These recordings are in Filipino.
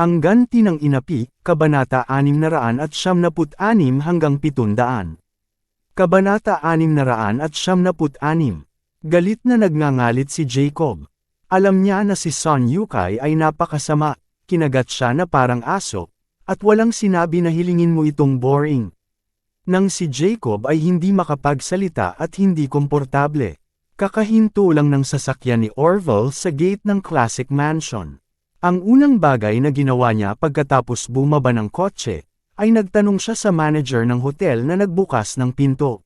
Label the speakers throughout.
Speaker 1: Ang ganti ng inapi, Kabanata 676 hanggang 700. Kabanata 676. Galit na nagngangalit si Jacob. Alam niya na si Son Yukay ay napakasama, kinagat siya na parang aso, at walang sinabi na hilingin mo itong boring. Nang si Jacob ay hindi makapagsalita at hindi komportable. Kakahinto lang ng sasakyan ni Orville sa gate ng Classic Mansion. Ang unang bagay na ginawa niya pagkatapos bumaba ng kotse, ay nagtanong siya sa manager ng hotel na nagbukas ng pinto.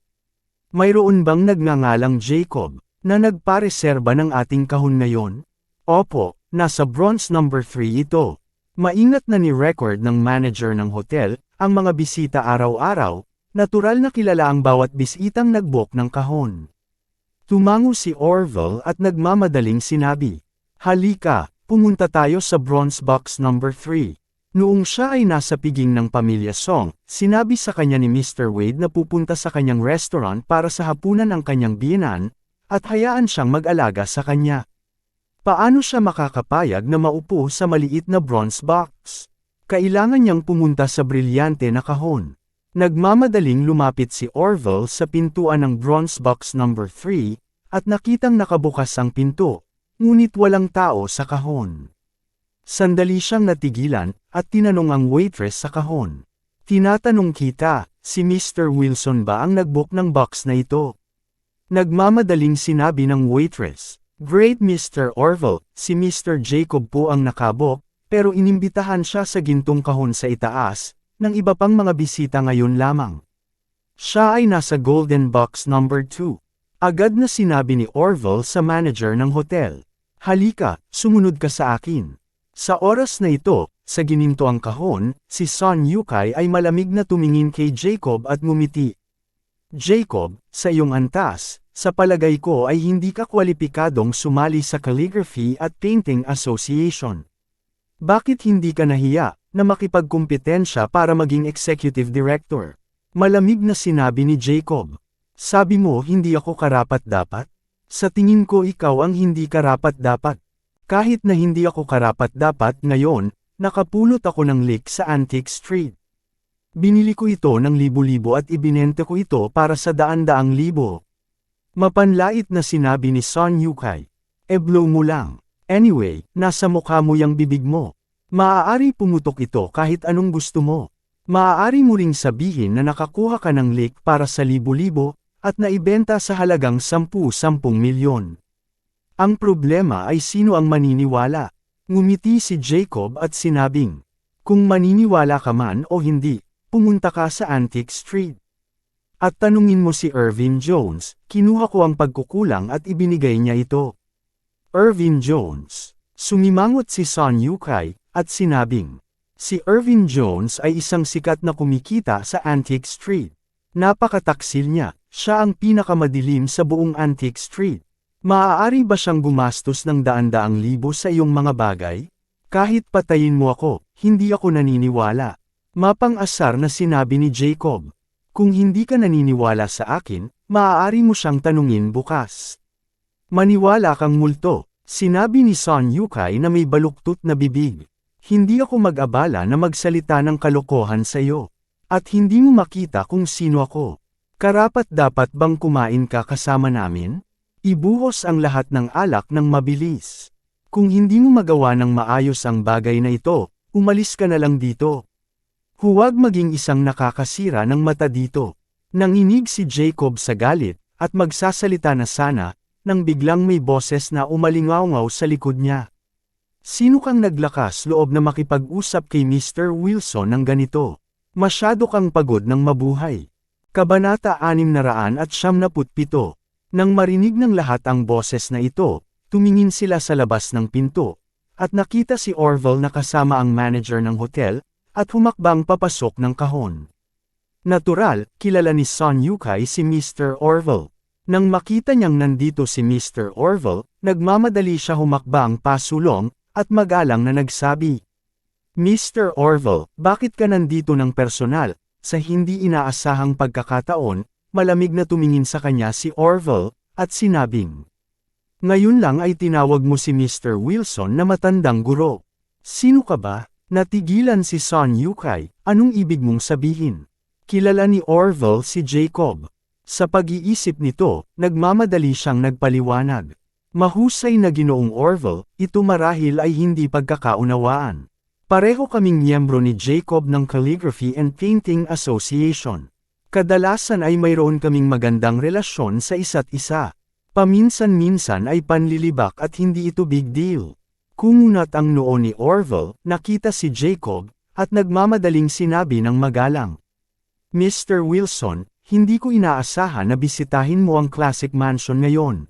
Speaker 1: Mayroon bang nagngangalang Jacob, na nagpareserba ng ating kahon ngayon? Opo, nasa bronze number 3 ito. Maingat na ni record ng manager ng hotel, ang mga bisita araw-araw, natural na kilala ang bawat bisitang nagbook ng kahon. Tumango si Orville at nagmamadaling sinabi, Halika, pumunta tayo sa bronze box number 3. Noong siya ay nasa piging ng pamilya Song, sinabi sa kanya ni Mr. Wade na pupunta sa kanyang restaurant para sa hapunan ang kanyang biyenan, at hayaan siyang mag-alaga sa kanya. Paano siya makakapayag na maupo sa maliit na bronze box? Kailangan niyang pumunta sa brilyante na kahon. Nagmamadaling lumapit si Orville sa pintuan ng bronze box number 3, at nakitang nakabukas ang pinto, ngunit walang tao sa kahon. Sandali siyang natigilan, at tinanong ang waitress sa kahon. Tinatanong kita, si Mr. Wilson ba ang nagbook ng box na ito? Nagmamadaling sinabi ng waitress, Great Mr. Orville, si Mr. Jacob po ang nakabok, pero inimbitahan siya sa gintong kahon sa itaas, ng iba pang mga bisita ngayon lamang. Siya ay nasa Golden Box number 2. Agad na sinabi ni Orville sa manager ng hotel. Halika, sumunod ka sa akin. Sa oras na ito, sa gininto ang kahon, si Son Yukay ay malamig na tumingin kay Jacob at ngumiti. Jacob, sa iyong antas, sa palagay ko ay hindi ka kwalipikadong sumali sa Calligraphy at Painting Association. Bakit hindi ka nahiya na makipagkumpetensya para maging executive director? Malamig na sinabi ni Jacob. Sabi mo hindi ako karapat-dapat? Sa tingin ko ikaw ang hindi karapat-dapat. Kahit na hindi ako karapat-dapat ngayon, nakapulot ako ng leak sa Antique Street. Binili ko ito ng libo-libo at ibinente ko ito para sa daan-daang libo. Mapanlait na sinabi ni Son Yukay. E blow mo lang. Anyway, nasa mukha mo yung bibig mo. Maaari pumutok ito kahit anong gusto mo. Maaari mo ring sabihin na nakakuha ka ng leak para sa libo-libo, at naibenta sa halagang 10-10 milyon. Ang problema ay sino ang maniniwala. Ngumiti si Jacob at sinabing, kung maniniwala ka man o hindi, pumunta ka sa Antique Street. At tanungin mo si Irvin Jones, kinuha ko ang pagkukulang at ibinigay niya ito. Irvin Jones. Sumimangot si Son Yukay, at sinabing, si Irvin Jones ay isang sikat na kumikita sa Antique Street. Napakataksil niya, siya ang pinakamadilim sa buong Antique Street. Maaari ba siyang gumastos ng daan-daang libo sa iyong mga bagay? Kahit patayin mo ako, hindi ako naniniwala. Mapang-asar na sinabi ni Jacob. Kung hindi ka naniniwala sa akin, maaari mo siyang tanungin bukas. Maniwala kang multo, sinabi ni Son Yukay na may baluktot na bibig. Hindi ako mag-abala na magsalita ng kalokohan sa iyo. At hindi mo makita kung sino ako. Karapat dapat bang kumain ka kasama namin? Ibuhos ang lahat ng alak ng mabilis. Kung hindi mo magawa ng maayos ang bagay na ito, umalis ka na lang dito. Huwag maging isang nakakasira ng mata dito. Nanginig si Jacob sa galit, at magsasalita na sana, nang biglang may boses na umalingaw sa likod niya. Sino kang naglakas loob na makipag-usap kay Mr. Wilson ng ganito? Masyado kang pagod ng mabuhay. Kabanata 600 at 77. Nang marinig ng lahat ang boses na ito, tumingin sila sa labas ng pinto, at nakita si Orville na kasama ang manager ng hotel, at humakbang papasok ng kahon. Natural, kilala ni Son Yukay si Mr. Orville. Nang makita niyang nandito si Mr. Orville, nagmamadali siya humakbang pasulong, at magalang na nagsabi. Mr. Orville, bakit ka nandito ng personal? Sa hindi inaasahang pagkakataon, malamig na tumingin sa kanya si Orville, at sinabing. Ngayon lang ay tinawag mo si Mr. Wilson na matandang guro. Sino ka ba? Natigilan si Son Yukay, anong ibig mong sabihin? Kilala ni Orville si Jacob. Sa pag-iisip nito, nagmamadali siyang nagpaliwanag. Mahusay na ginoong Orville, ito marahil ay hindi pagkakaunawaan. Pareho kaming miyembro ni Jacob ng Calligraphy and Painting Association. Kadalasan ay mayroon kaming magandang relasyon sa isa't isa. Paminsan-minsan ay panlilibak at hindi ito big deal. Kumunat ang noo ni Orville, nakita si Jacob, at nagmamadaling sinabi ng magalang. Mr. Wilson, hindi ko inaasahan na bisitahin mo ang Classic Mansion ngayon.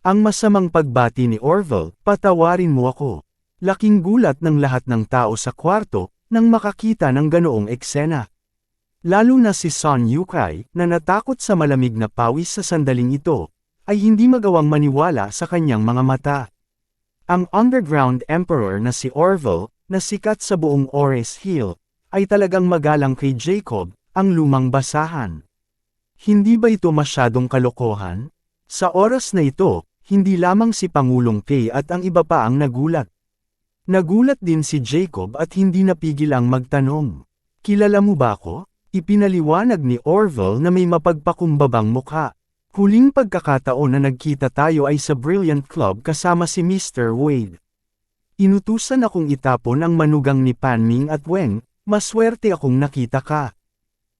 Speaker 1: Ang masamang pagbati ni Orville, patawarin mo ako. Laking gulat ng lahat ng tao sa kwarto, nang makakita ng ganoong eksena. Lalo na si Son Yukay, na natakot sa malamig na pawis sa sandaling ito, ay hindi magawang maniwala sa kanyang mga mata. Ang underground emperor na si Orville, na sikat sa buong Ores Hill, ay talagang magalang kay Jacob, ang lumang basahan. Hindi ba ito masyadong kalokohan? Sa oras na ito, hindi lamang si Pangulong Kay at ang iba pa ang nagulat. Nagulat din si Jacob at hindi napigil ang magtanong. Kilala mo ba ako? Ipinaliwanag ni Orville na may mapagpakumbabang mukha. Huling pagkakataon na nagkita tayo ay sa Brilliant Club kasama si Mr. Wade. Inutusan akong itapon ang manugang ni Panming at Weng, maswerte akong nakita ka.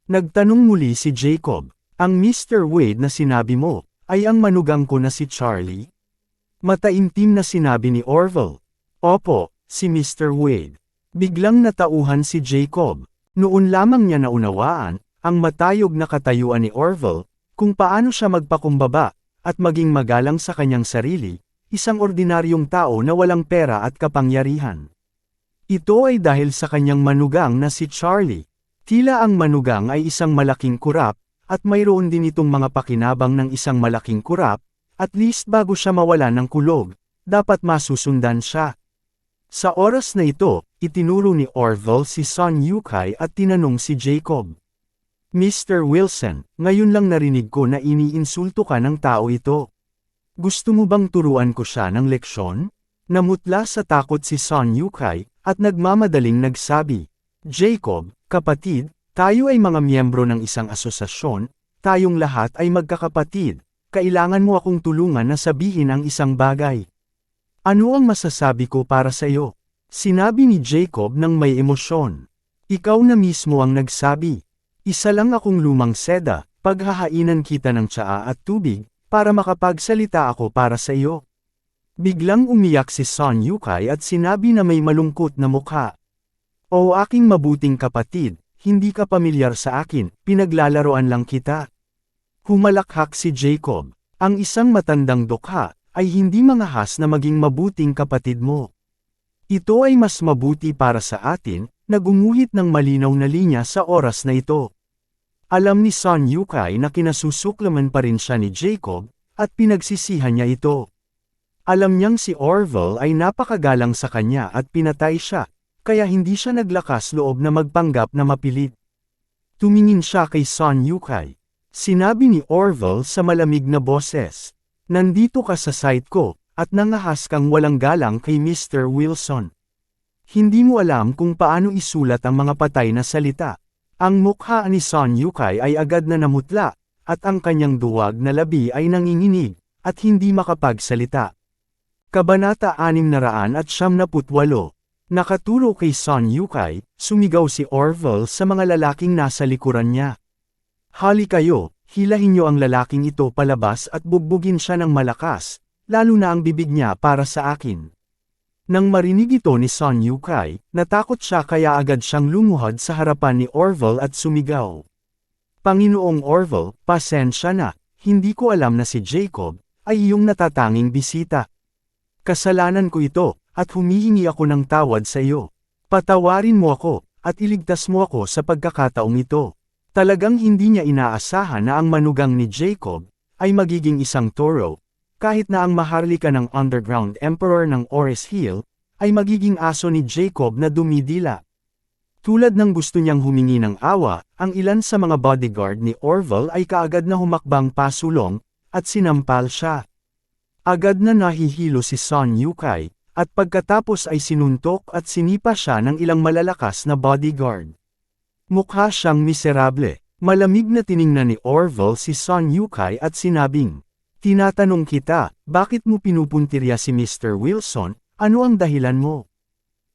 Speaker 1: Nagtanong muli si Jacob. Ang Mr. Wade na sinabi mo, ay ang manugang ko na si Charlie? Mataimtim na sinabi ni Orville. Opo, si Mr. Wade. Biglang natauhan si Jacob. Noon lamang niya naunawaan, ang matayog na katayuan ni Orville, kung paano siya magpakumbaba, at maging magalang sa kanyang sarili, isang ordinaryong tao na walang pera at kapangyarihan. Ito ay dahil sa kanyang manugang na si Charlie. Tila ang manugang ay isang malaking kurap, at mayroon din itong mga pakinabang ng isang malaking kurap, at least bago siya mawala ng kulog, dapat masusundan siya. Sa oras na ito, itinuro ni Orville si Son Yukay at tinanong si Jacob. Mr. Wilson, ngayon lang narinig ko na iniinsulto ka ng tao ito. Gusto mo bang turuan ko siya ng leksyon? Namutla sa takot si Son Yukay, at nagmamadaling nagsabi, Jacob, kapatid, tayo ay mga miyembro ng isang asosasyon, tayong lahat ay magkakapatid, kailangan mo akong tulungan na sabihin ang isang bagay. Ano ang masasabi ko para sa iyo? Sinabi ni Jacob ng may emosyon. Ikaw na mismo ang nagsabi. Isa lang akong lumang seda, paghahainan kita ng tsaa at tubig, para makapagsalita ako para sa iyo. Biglang umiyak si Son Yukay at sinabi na may malungkot na mukha. O aking mabuting kapatid, hindi ka pamilyar sa akin, pinaglalaroan lang kita. Humalakhak si Jacob, ang isang matandang dukha, ay hindi mangahas na maging mabuting kapatid mo. Ito ay mas mabuti para sa atin, na gumuhit ng malinaw na linya sa oras na ito. Alam ni Son Yukay na kinasusuklaman pa rin siya ni Jacob, at pinagsisihan niya ito. Alam niyang si Orville ay napakagalang sa kanya at pinatay siya, kaya hindi siya naglakas loob na magpanggap na mapilit. Tumingin siya kay Son Yukay. Sinabi ni Orville sa malamig na boses, Nandito ka sa site ko, at nangahas kang walang galang kay Mr. Wilson. Hindi mo alam kung paano isulat ang mga patay na salita. Ang mukha ni Son Yukay ay agad na namutla, at ang kanyang duwag na labi ay nanginginig, at hindi makapagsalita. Kabanata 678 Nakaturo kay Son Yukay, sumigaw si Orville sa mga lalaking nasa likuran niya. Hali kayo, hilahin niyo ang lalaking ito palabas at bugbugin siya ng malakas, lalo na ang bibig niya para sa akin. Nang marinig ito ni Son Yukay, natakot siya kaya agad siyang lumuhod sa harapan ni Orville at sumigaw. Panginoong Orville, pasensya na, hindi ko alam na si Jacob, ay iyong natatanging bisita. Kasalanan ko ito, at humihingi ako ng tawad sa iyo. Patawarin mo ako, at iligtas mo ako sa pagkakataong ito. Talagang hindi niya inaasahan na ang manugang ni Jacob, ay magiging isang toro, kahit na ang maharlika ng underground emperor ng Ores Hill, ay magiging aso ni Jacob na dumidila. Tulad ng gusto niyang humingi ng awa, ang ilan sa mga bodyguard ni Orville ay kaagad na humakbang pasulong, at sinampal siya. Agad na nahihilo si Son Yukay, at pagkatapos ay sinuntok at sinipa siya ng ilang malalakas na bodyguard. Mukha siyang miserable. Malamig na tiningnan ni Orville si Son Yukay at sinabing, Tinatanong kita, bakit mo pinupuntirya si Mr. Wilson, ano ang dahilan mo?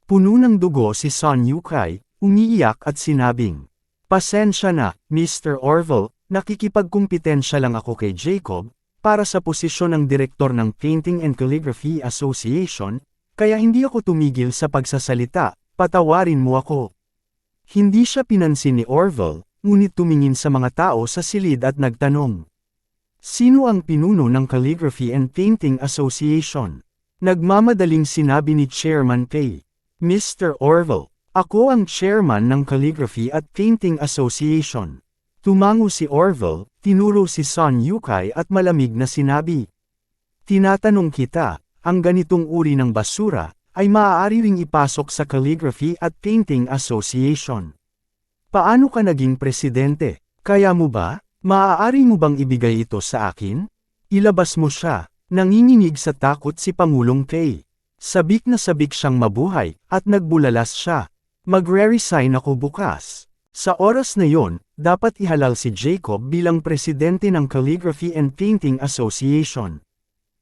Speaker 1: Puno ng dugo si Son Yukay, umiiyak at sinabing, Pasensya na, Mr. Orville, nakikipagkumpetensya lang ako kay Jacob, para sa posisyon ng direktor ng Painting and Calligraphy Association, kaya hindi ako tumigil sa pagsasalita, patawarin mo ako. Hindi siya pinansin ni Orville, ngunit tumingin sa mga tao sa silid at nagtanong. Sino ang pinuno ng Calligraphy and Painting Association? Nagmamadaling sinabi ni Chairman Pei. Mr. Orville, ako ang chairman ng Calligraphy at Painting Association. Tumango si Orville, tinuro si Son Yukay at malamig na sinabi. Tinatanong kita, ang ganitong uri ng basura, ay maaari ring ipasok sa Calligraphy at Painting Association. Paano ka naging presidente? Kaya mo ba? Maaari mo bang ibigay ito sa akin? Ilabas mo siya. Nanginginig sa takot si Pangulong Kay. Sabik na sabik siyang mabuhay, at nagbulalas siya. Magre-resign ako bukas. Sa oras na yon, dapat ihalal si Jacob bilang presidente ng Calligraphy and Painting Association.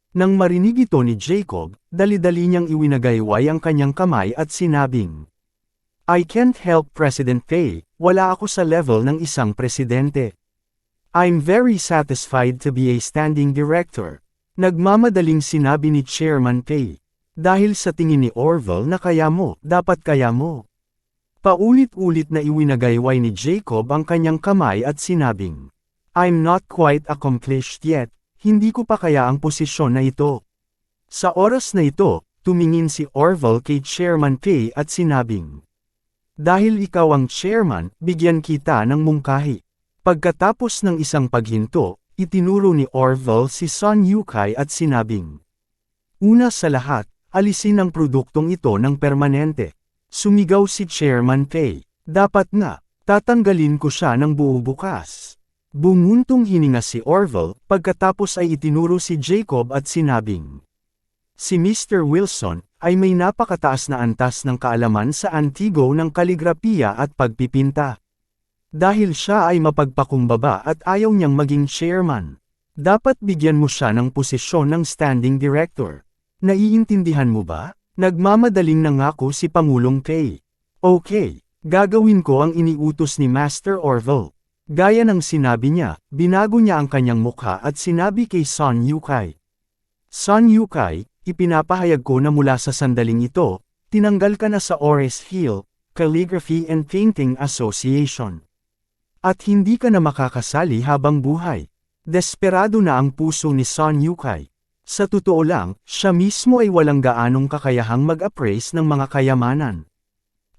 Speaker 1: Nang marinig ito ni Jacob, dali-dali niyang iwinagayway ang kanyang kamay at sinabing, I can't help President Pei, wala ako sa level ng isang presidente. I'm very satisfied to be a standing director. Nagmamadaling sinabi ni Chairman Pei. Dahil sa tingin ni Orville na kaya mo, dapat kaya mo. Paulit-ulit na iwinagayway ni Jacob ang kanyang kamay at sinabing, I'm not quite accomplished yet, hindi ko pa kaya ang posisyon na ito. Sa oras na ito, tumingin si Orville kay Chairman Pei at sinabing, Dahil ikaw ang chairman, bigyan kita ng mungkahi. Pagkatapos ng isang paghinto, itinuro ni Orville si Son Yukay at sinabing, Una sa lahat, alisin ang produktong ito ng permanente. Sumigaw si Chairman Pei. Dapat nga, tatanggalin ko siya ng buo bukas. Bumuntong hininga si Orville, pagkatapos ay itinuro si Jacob at sinabing, Si Mr. Wilson, ay may napakataas na antas ng kaalaman sa antigo ng kaligrapiya at pagpipinta. Dahil siya ay mapagpakumbaba at ayaw niyang maging chairman. Dapat bigyan mo siya ng posisyon ng standing director. Naiintindihan mo ba? Nagmamadaling nangako si Pangulong Kay. Okay, gagawin ko ang iniutos ni Master Orville. Gaya ng sinabi niya, binago niya ang kanyang mukha at sinabi kay Son Yukay. Son Yukay, ipinapahayag ko na mula sa sandaling ito, tinanggal ka na sa Ores Hill, Calligraphy and Painting Association. At hindi ka na makakasali habang buhay. Desperado na ang puso ni Son Yukay. Sa totoo lang, siya mismo ay walang gaanong kakayahang mag-appraise ng mga kayamanan.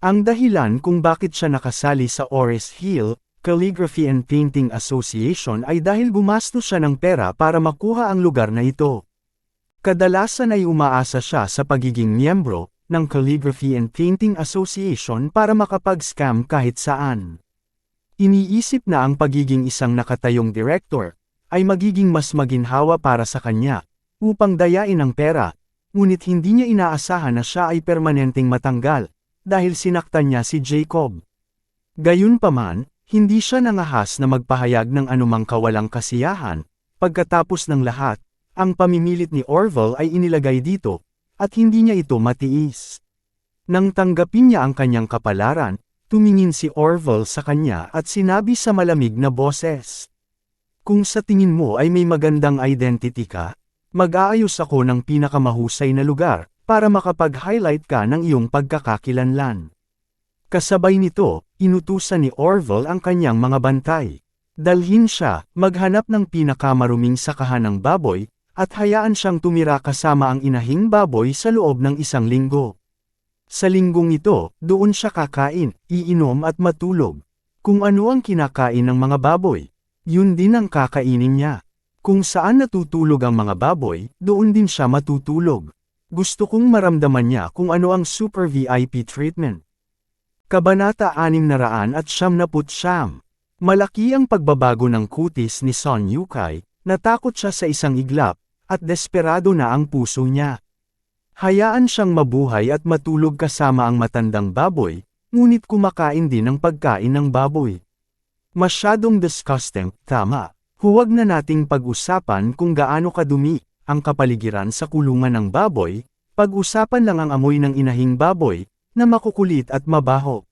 Speaker 1: Ang dahilan kung bakit siya nakasali sa Ores Hill, Calligraphy and Painting Association ay dahil gumastos siya ng pera para makuha ang lugar na ito. Kadalasan ay umaasa siya sa pagiging miyembro ng Calligraphy and Painting Association para makapag-scam kahit saan. Iniisip na ang pagiging isang nakatayong director, ay magiging mas maginhawa para sa kanya, upang dayain ang pera, ngunit hindi niya inaasahan na siya ay permanenteng matanggal, dahil sinaktan niya si Jacob. Gayunpaman, hindi siya nangahas na magpahayag ng anumang kawalang kasiyahan, pagkatapos ng lahat, ang pamimilit ni Orville ay inilagay dito, at hindi niya ito matiis. Nang tanggapin niya ang kanyang kapalaran, Tumingin si Orville sa kanya at sinabi sa malamig na boses. Kung sa tingin mo ay may magandang identity ka, mag-aayos ako ng pinakamahusay na lugar, para makapag-highlight ka ng iyong pagkakakilanlan. Kasabay nito, inutusan ni Orville ang kanyang mga bantay. Dalhin siya, maghanap ng pinakamaruming sakahan ng baboy, at hayaan siyang tumira kasama ang inahing baboy sa loob ng isang linggo. Sa linggong ito, doon siya kakain, iinom at matulog. Kung ano ang kinakain ng mga baboy, yun din ang kakainin niya. Kung saan natutulog ang mga baboy, doon din siya matutulog. Gusto kong maramdaman niya kung ano ang super VIP treatment. Kabanata 600 at siyam. Malaki ang pagbabago ng kutis ni Son Yukay, natakot siya sa isang iglap, at desperado na ang puso niya. Hayaan siyang mabuhay at matulog kasama ang matandang baboy, ngunit kumakain din ng pagkain ng baboy. Masyadong disgusting, tama. Huwag na nating pag-usapan kung gaano kadumi ang kapaligiran sa kulungan ng baboy, pag-usapan lang ang amoy ng inahing baboy, na makukulit at mabaho.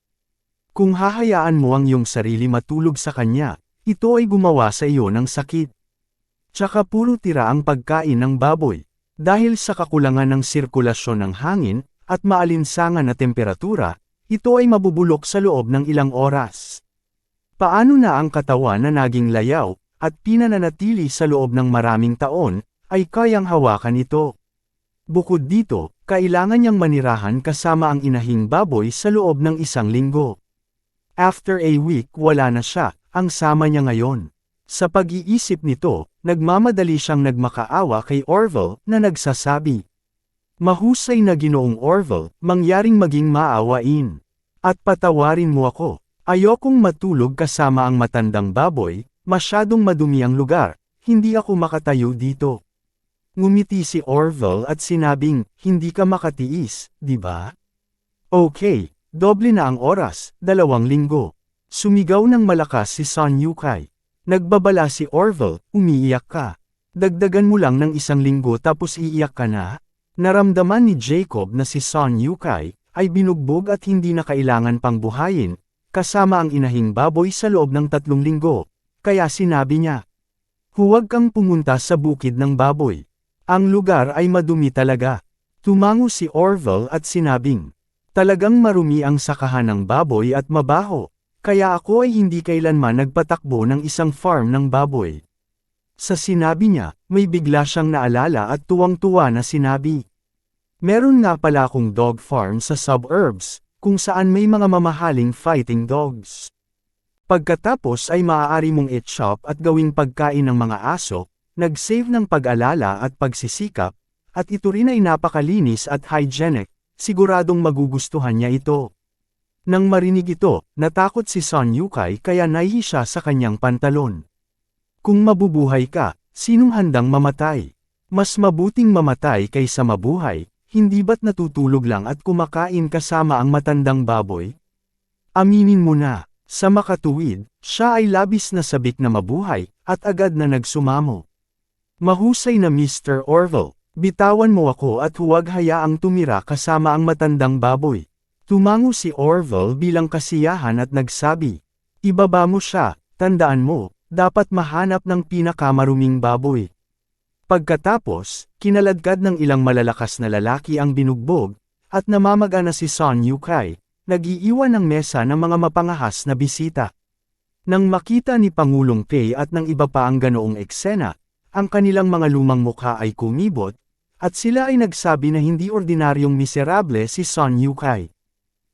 Speaker 1: Kung hahayaan mo ang iyong sarili matulog sa kanya, ito ay gumawa sa iyo ng sakit. Tsaka puro tira ang pagkain ng baboy. Dahil sa kakulangan ng sirkulasyon ng hangin, at maalinsangan na temperatura, ito ay mabubulok sa loob ng ilang oras. Paano na ang katawan na naging layaw, at pinananatili sa loob ng maraming taon, ay kayang hawakan ito. Bukod dito, kailangan niyang manirahan kasama ang inahing baboy sa loob ng isang linggo. After a week wala na siya, ang sama niya ngayon. Sa pag-iisip nito, nagmamadali siyang nagmakaawa kay Orville na nagsasabi. Mahusay na ginoong Orville, mangyaring maging maawain. At patawarin mo ako. Ayokong matulog kasama ang matandang baboy, masyadong madumi ang lugar, hindi ako makatayo dito. Ngumiti si Orville at sinabing, hindi ka makatiis, di ba? Okay, Doble na ang oras, dalawang linggo. Sumigaw ng malakas si Son Yukay. Nagbabala si Orville, umiiyak ka. Dagdagan mo lang ng isang linggo tapos iiyak ka na? Naramdaman ni Jacob na si Son Yukay ay binugbog at hindi na kailangan pang buhayin, kasama ang inahing baboy sa loob ng tatlong linggo, kaya sinabi niya, Huwag kang pumunta sa bukid ng baboy. Ang lugar ay madumi talaga. Tumango si Orville at sinabing, Talagang marumi ang sakahan ng baboy at mabaho, kaya ako ay hindi kailanman nagpatakbo ng isang farm ng baboy. Sa sinabi niya, may bigla siyang naalala at tuwang-tuwa na sinabi. Meron nga pala akong dog farm sa suburbs, kung saan may mga mamahaling fighting dogs. Pagkatapos ay maaari mong it-shop at gawing pagkain ng mga aso, nag-save ng pag-alala at pagsisikap, at ito rin ay napakalinis at hygienic, siguradong magugustuhan niya ito. Nang marinig ito, natakot si Son Yukay kaya naihi siya sa kanyang pantalon. Kung mabubuhay ka, sinong handang mamatay? Mas mabuting mamatay kaysa mabuhay, hindi ba't natutulog lang at kumakain kasama ang matandang baboy? Aminin mo na, sa makatuwid, siya ay labis na sabik na mabuhay, at agad na nagsumamo. Mahusay na Mr. Orville, Bitawan mo ako at huwag hayaang tumira kasama ang matandang baboy. Tumango si Orville bilang kasiyahan at nagsabi, Ibaba mo siya, tandaan mo, dapat mahanap ng pinakamaruming baboy. Pagkatapos, kinaladkad ng ilang malalakas na lalaki ang binugbog, at namamaga na si Son Yukay, nag-iiwan ng mesa ng mga mapangahas na bisita. Nang makita ni Pangulong Pei at ng iba pa ang ganoong eksena, ang kanilang mga lumang mukha ay kumibot, at sila ay nagsabi na hindi ordinaryong miserable si Son Yukay.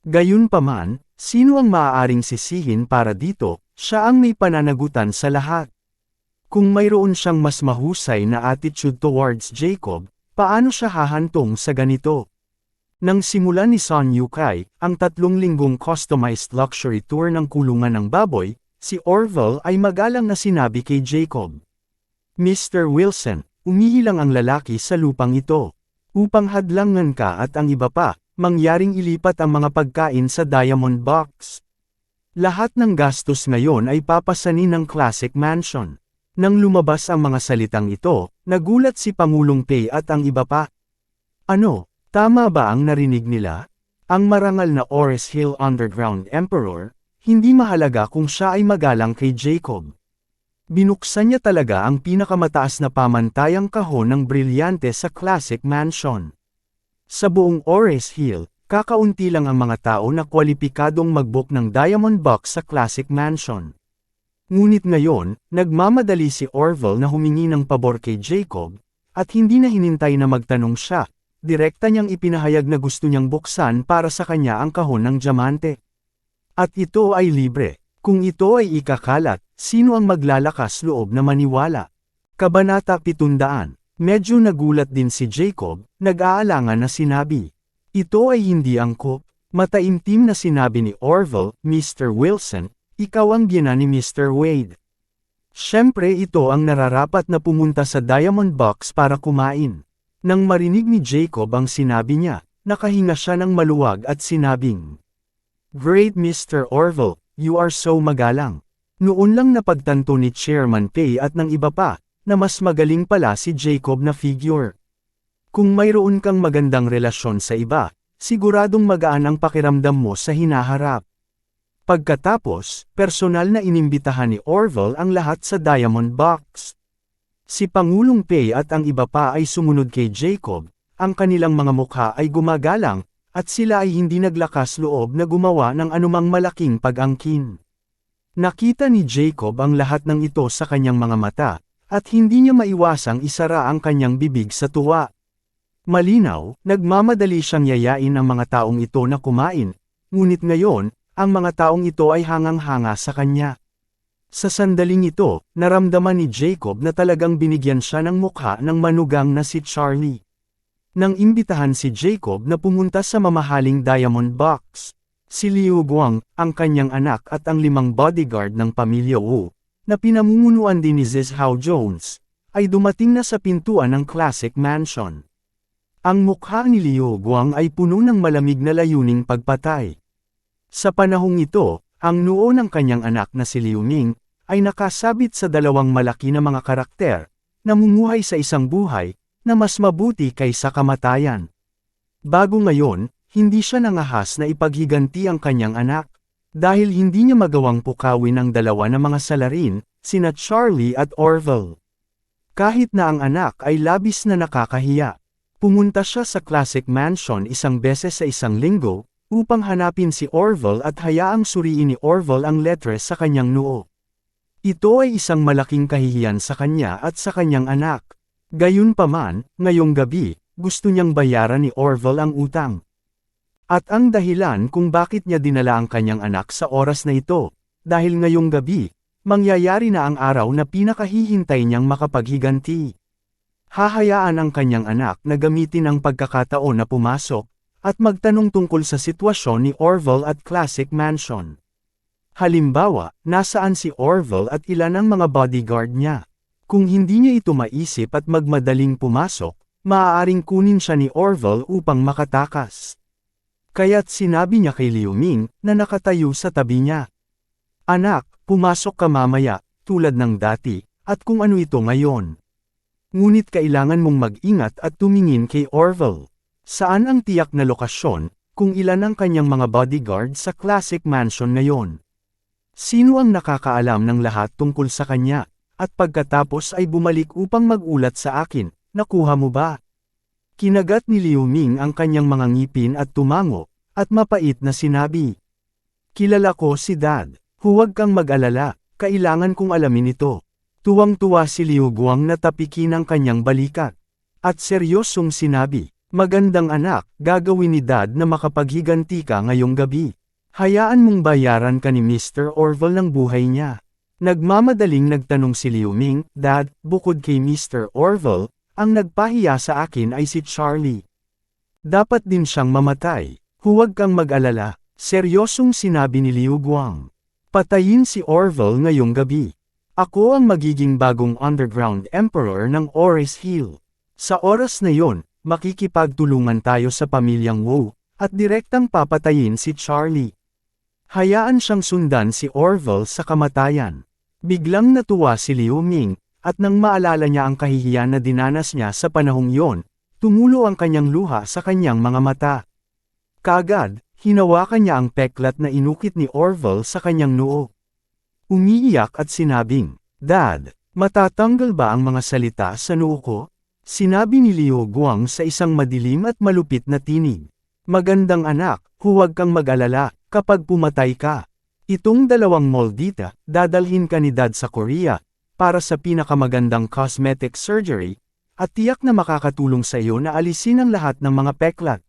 Speaker 1: Gayunpaman, sino ang maaaring sisihin para dito, siya ang may pananagutan sa lahat. Kung mayroon siyang mas mahusay na attitude towards Jacob, paano siya hahantong sa ganito? Nang simulan ni Son Yukay, ang tatlong linggong customized luxury tour ng kulungan ng baboy, si Orville ay magalang na sinabi kay Jacob. Mr. Wilson, umihilang ang lalaki sa lupang ito. Upang hadlangan ka at ang iba pa, mangyaring ilipat ang mga pagkain sa Diamond Box. Lahat ng gastos ngayon ay papasanin ng Classic Mansion. Nang lumabas ang mga salitang ito, nagulat si Pangulong Pei at ang iba pa. Ano, tama ba ang narinig nila? Ang marangal na Oris Hill Underground Emperor, hindi mahalaga kung siya ay magalang kay Jacob. Binuksan niya talaga ang pinakamataas na pamantayang kahon ng brilyante sa Classic Mansion. Sa buong Ores Hill, kakaunti lang ang mga tao na kwalipikadong mag-book ng Diamond Box sa Classic Mansion. Ngunit ngayon, nagmamadali si Orville na humingi ng pabor kay Jacob, At hindi na hinintay na magtanong siya, direkta niyang ipinahayag na gusto niyang buksan para sa kanya ang kahon ng diamante. At ito ay libre. Kung ito ay ikakalat, sino ang maglalakas loob na maniwala? Kabanata 700. Medyo nagulat din si Jacob, nag-aalangan na sinabi. Ito ay hindi angkop. Mataimtim na sinabi ni Orville, Mr. Wilson, ikaw ang gina ni Mr. Wade. Siyempre ito ang nararapat na pumunta sa Diamond Box para kumain. Nang marinig ni Jacob ang sinabi niya, nakahinga siya ng maluwag at sinabing, Great Mr. Orville, you are so magalang. Noon lang napagtanto ni Chairman Pay at ng iba pa, na mas magaling pala si Jacob na figure. Kung mayroon kang magandang relasyon sa iba, siguradong magaan ang pakiramdam mo sa hinaharap. Pagkatapos, personal na inimbitahan ni Orville ang lahat sa Diamond Box. Si Pangulong Pei at ang iba pa ay sumunod kay Jacob, ang kanilang mga mukha ay gumagalang, at sila ay hindi naglakas loob na gumawa ng anumang malaking pag-angkin. Nakita ni Jacob ang lahat ng ito sa kanyang mga mata, at hindi niya maiwasang isara ang kanyang bibig sa tuwa. Malinaw, nagmamadali siyang yayain ang mga taong ito na kumain, ngunit ngayon, ang mga taong ito ay hangang-hanga sa kanya. Sa sandaling ito, naramdaman ni Jacob na talagang binigyan siya ng mukha ng manugang na si Charlie. Nang imbitahan si Jacob na pumunta sa mamahaling Diamond Box, si Liu Guang, ang kanyang anak at ang limang bodyguard ng pamilya Wu, na pinamumunuan din ni Ziz Hao Jones, ay dumating na sa pintuan ng Classic Mansion. Ang mukha ni Liu Guang ay puno ng malamig na layuning pagpatay. Sa panahong ito, ang noo ng kanyang anak na si Liu Ming, ay nakasabit sa dalawang malaki na mga karakter, namumuhay sa isang buhay, na mas mabuti kaysa kamatayan. Bago ngayon, hindi siya nangahas na ipaghiganti ang kanyang anak, dahil hindi niya magawang pukawin ang dalawa na mga salarin, sina Charlie at Orville. Kahit na ang anak ay labis na nakakahiya, pumunta siya sa Classic Mansion isang beses sa isang linggo, upang hanapin si Orville at hayaang suriin ni Orville ang letres sa kanyang noo. Ito ay isang malaking kahihiyan sa kanya at sa kanyang anak. Gayunpaman, ngayong gabi, gusto niyang bayaran ni Orville ang utang. At ang dahilan kung bakit niya dinala ang kanyang anak sa oras na ito, dahil ngayong gabi, mangyayari na ang araw na pinakahihintay niyang makapaghiganti. Hahayaan ang kanyang anak na gamitin ang pagkakataon na pumasok, at magtanong tungkol sa sitwasyon ni Orville at Classic Mansion. Halimbawa, nasaan si Orville at ilan ang mga bodyguard niya. Kung hindi niya ito maisip at magmadaling pumasok, maaaring kunin siya ni Orville upang makatakas. Kaya't sinabi niya kay Liu Ming na nakatayo sa tabi niya. Anak, pumasok ka mamaya, tulad ng dati, at kung ano ito ngayon. Ngunit kailangan mong mag-ingat at tumingin kay Orville. Saan ang tiyak na lokasyon, kung ilan ang kanyang mga bodyguard sa Classic Mansion ngayon? Sino ang nakakaalam ng lahat tungkol sa kanya, at pagkatapos ay bumalik upang magulat sa akin, nakuha mo ba? Kinagat ni Liu Ming ang kanyang mga ngipin at tumango, at mapait na sinabi. Kilala ko si Dad, huwag kang mag-alala, kailangan kong alamin ito. Tuwang-tuwa si Liu Guang na tapikin ang kanyang balikat. At seryosong sinabi, Magandang anak, gagawin ni dad na makapaghiganti ka ngayong gabi. Hayaan mong bayaran ka ni Mr. Orville ng buhay niya. Nagmamadaling nagtanong si Liu Ming, Dad, bukod kay Mr. Orville, ang nagpahiya sa akin ay si Charlie. Dapat din siyang mamatay. Huwag kang mag-alala, seryosong sinabi ni Liu Guang. Patayin si Orville ngayong gabi. Ako ang magiging bagong underground emperor ng Oris Hill. Sa oras na yon, makikipagtulungan tayo sa pamilyang Wu, at direktang papatayin si Charlie. Hayaan siyang sundan si Orville sa kamatayan. Biglang natuwa si Liu Ming, at nang maalala niya ang kahihiyan na dinanas niya sa panahong yon, tumulo ang kanyang luha sa kanyang mga mata. Kagad, hinawakan niya ang peklat na inukit ni Orville sa kanyang noo. Umiiyak at sinabing, Dad, matatanggal ba ang mga salita sa noo ko? Sinabi ni Liu Guang sa isang madilim at malupit na tinig. Magandang anak, huwag kang mag-alala, kapag pumatay ka. Itong dalawang moldita, dadalhin ka ni dad sa Korea, para sa pinakamagandang cosmetic surgery, at tiyak na makakatulong sa iyo na alisin ang lahat ng mga peklat.